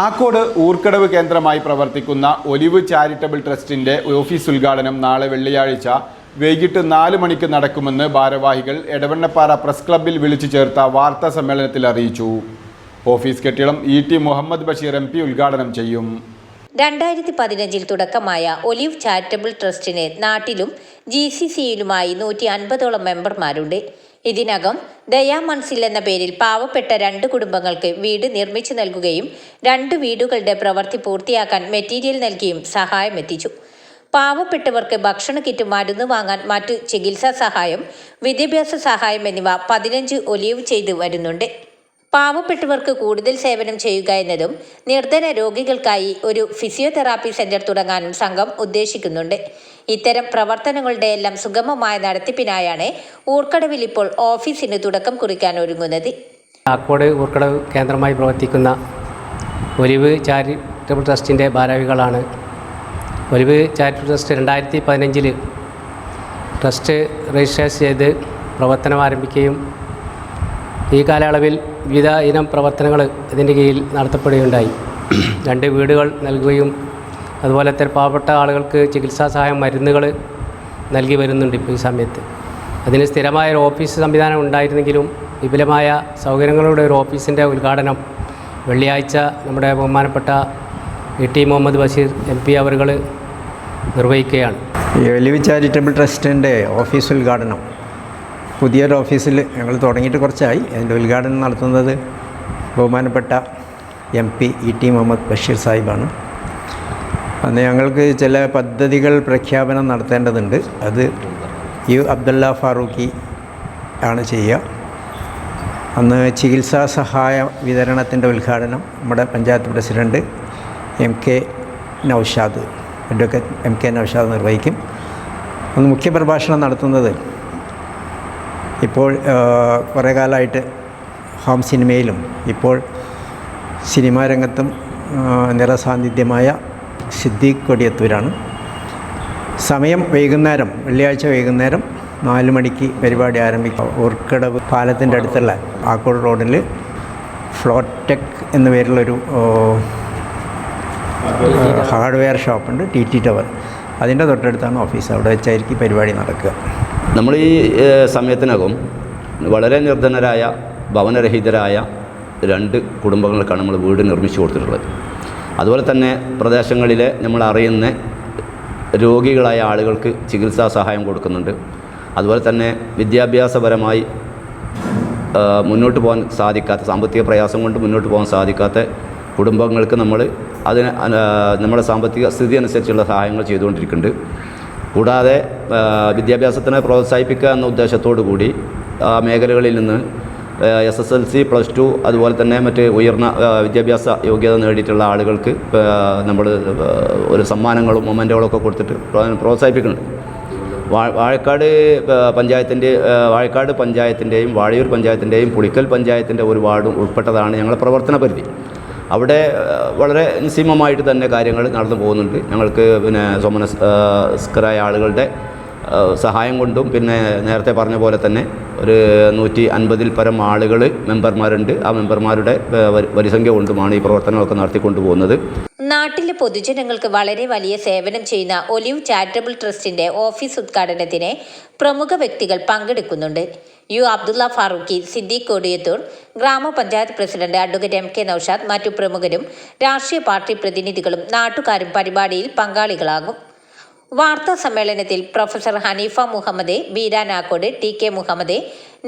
ആക്കോട് ഊർക്കടവ് കേന്ദ്രമായി പ്രവർത്തിക്കുന്ന olive charitable ട്രസ്റ്റിന്റെ ഓഫീസ് ഉദ്ഘാടനം നാളെ വെള്ളിയാഴ്ച വൈകിട്ട് നാല് മണിക്ക് നടക്കുമെന്ന് ഭാരവാഹികൾ എടവണ്ണപ്പാറ പ്രസ് ക്ലബ്ബിൽ വിളിച്ചു ചേർത്ത വാർത്താ സമ്മേളനത്തിൽ അറിയിച്ചു. ഓഫീസ് കെട്ടിടം E T Muhammad Basheer M P ഉദ്ഘാടനം ചെയ്യും. രണ്ടായിരത്തി പതിനഞ്ചിൽ തുടക്കമായ ഒലിവ് ചാരിറ്റബിൾ ട്രസ്റ്റിന് നാട്ടിലും ജി സി സിയിലുമായി നൂറ്റി അൻപതോളം മെമ്പർമാരുണ്ട്. ഇതിനകം ദയാ മൺസിൽ എന്ന പേരിൽ പാവപ്പെട്ട രണ്ട് കുടുംബങ്ങൾക്ക് വീട് നിർമ്മിച്ചു നൽകുകയും രണ്ട് വീടുകളുടെ പ്രവൃത്തി പൂർത്തിയാക്കാൻ മെറ്റീരിയൽ നൽകിയും സഹായം എത്തിച്ചു. പാവപ്പെട്ടവർക്ക് ഭക്ഷണ കിറ്റ് മരുന്ന് വാങ്ങാൻ മറ്റു ചികിത്സാ സഹായം വിദ്യാഭ്യാസ സഹായം എന്നിവ പതിനഞ്ച് ഒലിവ് ചെയ്തു വരുന്നുണ്ട്. പാവപ്പെട്ടവർക്ക് കൂടുതൽ സേവനം ചെയ്യുക എന്നതും നിർധന രോഗികൾക്കായി ഒരു ഫിസിയോതെറാപ്പി സെന്റർ തുടങ്ങാനും സംഘം ഉദ്ദേശിക്കുന്നുണ്ട്. ഇത്തരം പ്രവർത്തനങ്ങളുടെ എല്ലാം സുഗമമായ നടത്തിപ്പിനായാണ് ഊർക്കടവിൽ ഇപ്പോൾ ഓഫീസിന് തുടക്കം കുറിക്കാൻ ഒരുങ്ങുന്നത്. ആക്കോട് ഊർക്കടവ് കേന്ദ്രമായി പ്രവർത്തിക്കുന്ന ഒലിവ് ചാരിറ്റബിൾ ട്രസ്റ്റിന്റെ ഭാരവികളാണ് ഒലിവ് ചാരിറ്റബിൾ ട്രസ്റ്റ് രണ്ടായിരത്തി പതിനഞ്ചിൽ ട്രസ്റ്റ് രജിസ്റ്റർ ചെയ്ത് പ്രവർത്തനം ആരംഭിക്കുകയും ഈ കാലയളവിൽ വിവിധ ഇനം പ്രവർത്തനങ്ങൾ ഇതിന്റെ കീഴിൽ നടത്തപ്പെടുകയുണ്ടായി. രണ്ട് വീടുകൾ നൽകുകയും അതുപോലെ തന്നെ പാവപ്പെട്ട ആളുകൾക്ക് ചികിത്സാ സഹായം മരുന്നുകൾ നൽകി വരുന്നുണ്ട് ഇപ്പോൾ ഈ സമയത്ത്. അതിന് സ്ഥിരമായ ഒരു ഓഫീസ് സംവിധാനം ഉണ്ടായിരുന്നെങ്കിലും വിപുലമായ സൗകര്യങ്ങളുടെ ഒരു ഓഫീസിന്റെ ഉദ്ഘാടനം വെള്ളിയാഴ്ച നമ്മുടെ ബഹുമാനപ്പെട്ട E T Muhammad Basheer M P അവറുകൾ നിർവഹിക്കുകയാണ്. എലിവി ചാരിറ്റബിൾ ട്രസ്റ്റിന്റെ ഓഫീസ് ഉദ്ഘാടനം. പുതിയൊരു ഓഫീസിൽ ഞങ്ങൾ തുടങ്ങിയിട്ട് കുറച്ചായി. അതിന്റെ ഉദ്ഘാടനം നടത്തുന്നത് ബഹുമാനപ്പെട്ട M P E T Muhammad Basheer സാഹിബാണ്. അന്ന് ഞങ്ങൾക്ക് ചില പദ്ധതികൾ പ്രഖ്യാപനം നടത്തേണ്ടതുണ്ട്. അത് യു അബ്ദുള്ള ഫാറൂഖി ആണ് ചെയ്യുക. അന്ന് ചികിത്സാ സഹായ വിതരണത്തിന്റെ ഉദ്ഘാടനം നമ്മുടെ panchayat president M K Naushad advocate M K Naushad നിർവഹിക്കും. അന്ന് മുഖ്യപ്രഭാഷണം നടത്തുന്നത് ഇപ്പോൾ കുറേ കാലമായിട്ട് ഹോം സിനിമയിലും ഇപ്പോൾ സിനിമാ രംഗത്തും നിറസാന്നിധ്യമായ സിദ്ദീഖ് കൊടിയത്തൂരാണ് സമയം വൈകുന്നേരം വെള്ളിയാഴ്ച വൈകുന്നേരം നാല് മണിക്ക് പരിപാടി ആരംഭിക്കും. ഓർക്കടവ് പാലത്തിന്റെ അടുത്തുള്ള ആക്കോട് റോഡിൽ ഫ്ലോടെക് എന്ന പേരിലൊരു ഹാർഡ്വെയർ ഷോപ്പുണ്ട് ടി ടി ടവർ. അതിന്റെ തൊട്ടടുത്താണ് ഓഫീസ്. അവിടെ വെച്ചായിരിക്കും പരിപാടി നടക്കുക. നമ്മൾ ഈ സമയത്തിനകം വളരെ നിർധനരായ ഭവനരഹിതരായ രണ്ട് കുടുംബങ്ങൾക്കാണ് നമ്മൾ വീട് നിർമ്മിച്ചു കൊടുത്തിട്ടുള്ളത്. അതുപോലെ തന്നെ പ്രദേശങ്ങളിലെ നമ്മൾ അറിയുന്ന രോഗികളായ ആളുകൾക്ക് ചികിത്സാ സഹായം കൊടുക്കുന്നുണ്ട്. അതുപോലെ തന്നെ വിദ്യാഭ്യാസപരമായി മുന്നോട്ട് പോകാൻ സാധിക്കാത്ത സാമ്പത്തിക പ്രയാസം കൊണ്ട് മുന്നോട്ട് പോകാൻ സാധിക്കാത്ത കുടുംബങ്ങൾക്ക് നമ്മൾ അതിന് നമ്മുടെ സാമ്പത്തിക സ്ഥിതി അനുസരിച്ചുള്ള സഹായങ്ങൾ ചെയ്തുകൊണ്ടിരിക്കുന്നുണ്ട്. കൂടാതെ വിദ്യാഭ്യാസത്തിനെ പ്രോത്സാഹിപ്പിക്കുക എന്ന ഉദ്ദേശത്തോടു കൂടി ആ മേഖലകളിൽ നിന്ന് S S L C plus two അതുപോലെ തന്നെ മറ്റ് ഉയർന്ന വിദ്യാഭ്യാസ യോഗ്യത നേടിയിട്ടുള്ള ആളുകൾക്ക് നമ്മൾ ഒരു സമ്മാനങ്ങളും മൊമെന്റുകളൊക്കെ കൊടുത്തിട്ട് പ്രോ- പ്രോത്സാഹിപ്പിക്കുന്നുണ്ട് വാഴക്കാട് പഞ്ചായത്തിന്റെ വാഴക്കാട് പഞ്ചായത്തിന്റെയും വാഴയൂർ പഞ്ചായത്തിന്റെയും പുളിക്കൽ പഞ്ചായത്തിന്റെ ഒരു വാർഡും ഉൾപ്പെട്ടതാണ് ഞങ്ങളുടെ പ്രവർത്തന പരിധി അവിടെ വളരെ നിസീമമായിട്ട് തന്നെ കാര്യങ്ങൾ നടന്നു പോകുന്നുണ്ട് ഞങ്ങൾക്ക് പിന്നെ സോമനസ്കരായ ആളുകളുടെ സഹായം കൊണ്ടും പിന്നെ നേരത്തെ പറഞ്ഞ പോലെ തന്നെ ഒരു നൂറ്റി അൻപതിൽ പരം ആളുകൾ മെമ്പർമാരുണ്ട്. ആ മെമ്പർമാരുടെ വരിസംഖ്യ കൊണ്ടുമാണ് ഈ പ്രവർത്തനങ്ങളൊക്കെ നടത്തിക്കൊണ്ടു പോകുന്നത് നാട്ടിലെ പൊതുജനങ്ങൾക്ക് വളരെ വലിയ സേവനം ചെയ്യുന്ന ഒലിവ് ചാരിറ്റബിൾ ട്രസ്റ്റിന്റെ ഓഫീസ് ഉദ്ഘാടനത്തിന് പ്രമുഖ വ്യക്തികൾ പങ്കെടുക്കുന്നുണ്ട്. യു അബ്ദുള്ള ഫാറൂഖി സിദ്ദീഖ് കൊടിയത്തൂർ ഗ്രാമപഞ്ചായത്ത് president advocate M K Naushad മറ്റു പ്രമുഖരും രാഷ്ട്രീയ പാർട്ടി പ്രതിനിധികളും നാട്ടുകാരും പരിപാടിയിൽ പങ്കാളികളാകും. വാർത്താ സമ്മേളനത്തിൽ professor Haneefa Muhammad Beeran Akkode T K Muhammad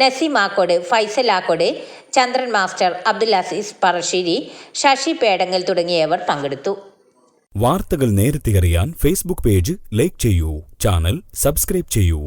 Naseem Akkode Faisal Akkode Chandran master Abdul Azeez Parassery Sasi Pedangal തുടങ്ങിയവർ പങ്കെടുത്തു. വാർത്തകൾ നേരത്തെ അറിയാൻ ഫേസ്ബുക്ക് പേജ് ലൈക്ക് ചെയ്യൂ ചാനൽ സബ്സ്ക്രൈബ് ചെയ്യൂ.